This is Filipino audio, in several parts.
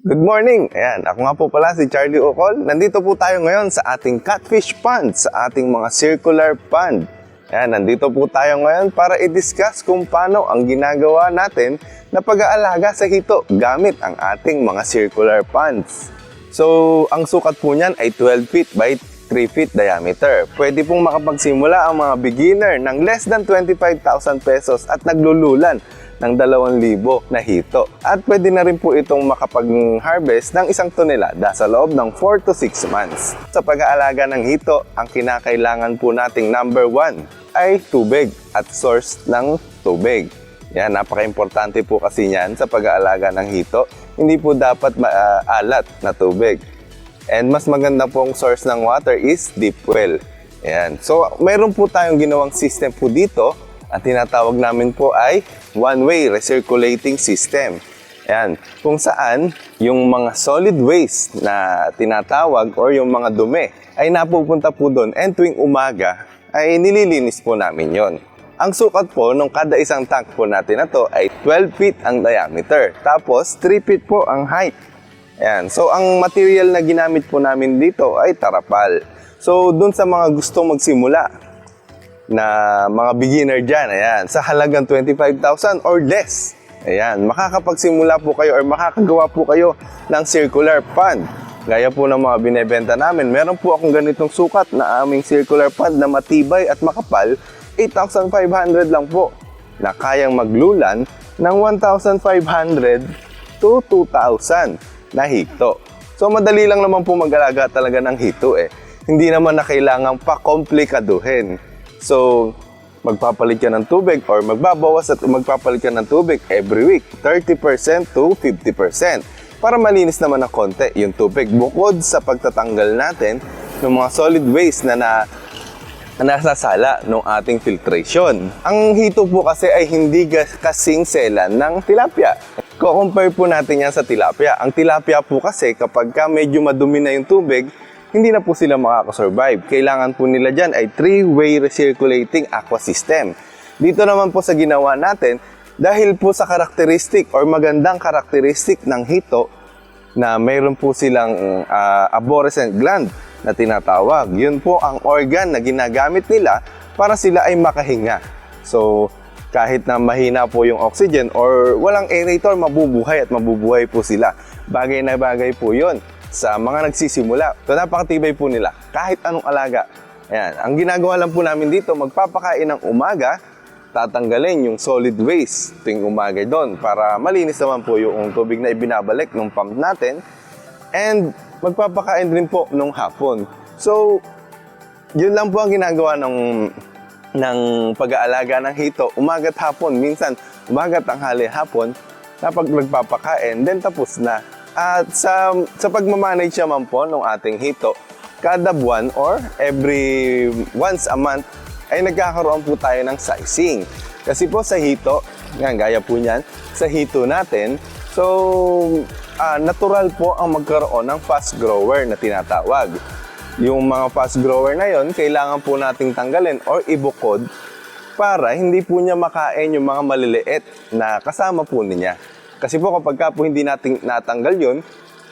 Good morning! Ayan, ako nga po pala si Charlie Ocol. Nandito po tayo ngayon sa ating catfish pond, sa ating mga circular pond. Ayan, nandito po tayo ngayon para i-discuss kung paano ang ginagawa natin na pag-aalaga sa hito gamit ang ating mga circular ponds. So, ang sukat po niyan ay 12 feet by 3 feet diameter. Pwede pong makapagsimula ang mga beginner ng less than 25,000 pesos at naglululan ng 2,000 na hito. At pwede na rin po itong makapag-harvest ng isang tonelada sa loob ng 4 to 6 months. Sa pag-aalaga ng hito, ang kinakailangan po nating number 1 ay tubig at source ng tubig. Yan, napaka-importante po kasi niyan sa pag-aalaga ng hito. Hindi po dapat maalat na tubig. And mas maganda pong source ng water is deep well. Ayan. So, meron po tayong ginawang system po dito at tinatawag namin po ay one-way recirculating system. Ayan. Kung saan yung mga solid waste na tinatawag or yung mga dumi ay napupunta po doon and tuwing umaga ay nililinis po namin yon. Ang sukat po nung kada isang tank po natin na to ay 12 feet ang diameter. Tapos 3 feet po ang height. Ayan. So, ang material na ginamit po namin dito ay tarapal. So, dun sa mga gustong magsimula na mga beginner dyan, ayan, sa halagang 25,000 or less, ayan, makakapagsimula po kayo or makakagawa po kayo ng circular pond. Gaya po ng mga binebenta namin, meron po akong ganitong sukat na aming circular pond na matibay at makapal, 8,500 lang po, na kayang maglulan ng 1,500 to 2,000 na hito. So madali lang naman po mag-alaga talaga ng hito eh. Hindi naman na kailangang pa-komplikaduhin. So, magpapalit ka ng tubig or magbabawas at magpapalit ka ng tubig every week, 30% to 50%. Para malinis naman ng konti yung tubig bukod sa pagtatanggal natin ng mga solid waste na na na nasasala ng ating filtration. Ang hito po kasi ay hindi kasing selan ng tilapia. Ko-compare po natin yan sa tilapia. Ang tilapia po kasi kapag ka medyo madumi na yung tubig, hindi na po sila makakasurvive. Kailangan po nila dyan ay three-way recirculating aqua system. Dito naman po sa ginawa natin, dahil po sa karakteristik or magandang karakteristik ng hito, na mayroon po silang ah, arborescent gland na tinatawag. Yun po ang organ na ginagamit nila para sila ay makahinga. So, kahit na mahina po yung oxygen or walang aerator, mabubuhay at mabubuhay po sila. Bagay na bagay po yun sa mga nagsisimula. So, napakatibay po nila kahit anong alaga. Ayan. Ang ginagawa lang po namin dito, magpapakain ng umaga, tatanggalin yung solid waste tuwing umaga doon para malinis naman po yung tubig na ibinabalik ng pump natin and magpapakain din po nung hapon. So, yun lang po ang ginagawa ng ng pag-aalaga ng hito, umagat hapon, minsan umagat tanghali hapon, napag nagpapakain, then tapos na. At sa, sa pagmamanage naman po ng ating hito, kada buwan or every once a month ay nagkakaroon po tayo ng sizing. Kasi po sa hito, yan, gaya po niyan, sa hito natin, so ah, natural po ang magkaroon ng fast grower na tinatawag. Yung mga fast grower na yon, kailangan po nating tanggalin or ibukod para hindi po niya makain yung mga maliliit na kasama po niya. Kasi po kapag ka po hindi natin natanggal yun,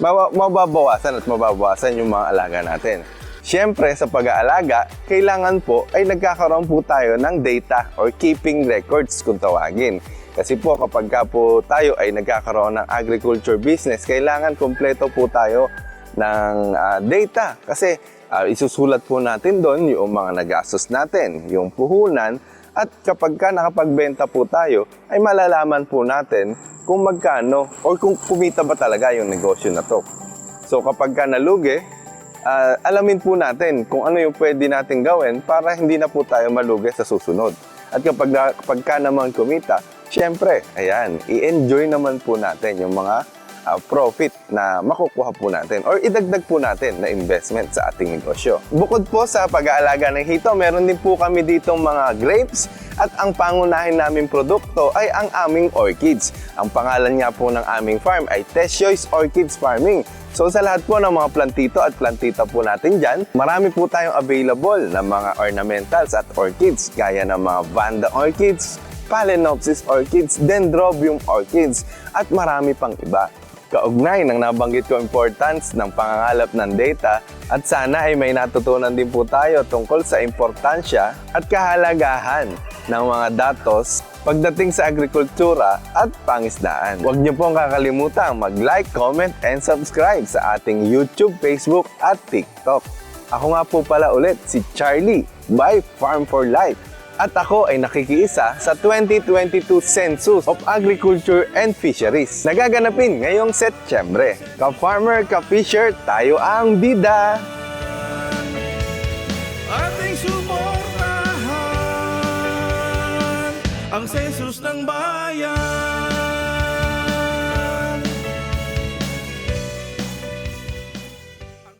mababawasan at mababawasan yung mga alaga natin. Siyempre, sa pag-aalaga, kailangan po ay nagkakaroon po tayo ng data or keeping records kung tawagin. Kasi po kapag ka po tayo ay nagkakaroon ng agriculture business, kailangan kompleto po tayo ng ah, data. Kasi ah, isusulat po natin doon yung mga nagastos natin, yung puhunan, at kapag ka nakapagbenta po tayo, ay malalaman po natin kung magkano or kung kumita ba talaga yung negosyo na to. So kapag ka nalugi, ah, alamin po natin kung ano yung pwede natin gawin para hindi na po tayo malugi sa susunod. At kapag, kapag ka naman kumita, syempre, ayan, i-enjoy naman po natin yung mga ah, profit na makukuha po natin or idagdag po natin na investment sa ating negosyo. Bukod po sa pag-aalaga ng hito, meron din po kami ditong mga grapes at ang pangunahin naming produkto ay ang aming orchids. Ang pangalan nga po ng aming farm ay Tesyoy's Orchids Farming. So sa lahat po ng mga plantito at plantita po natin dyan, marami po tayong available na mga ornamentals at orchids gaya ng mga Vanda Orchids, Phalaenopsis Orchids, Dendrobium Orchids at marami pang iba. Kaugnay ng nabanggit ko importance ng pangangalap ng data at sana ay may natutunan din po tayo tungkol sa importansya at kahalagahan ng mga datos pagdating sa agrikultura at pangisdaan. Huwag niyo pong kakalimutan mag-like, comment, and subscribe sa ating YouTube, Facebook at TikTok. Ako nga po pala ulit si Charlie by Farm for Life. At ako ay nakikiisa sa 2022 Census of Agriculture and Fisheries na gaganapin ngayong Setyembre. Ka-farmer, ka-fisher, tayo ang bida! ating suportahan ang sensus ng bayan.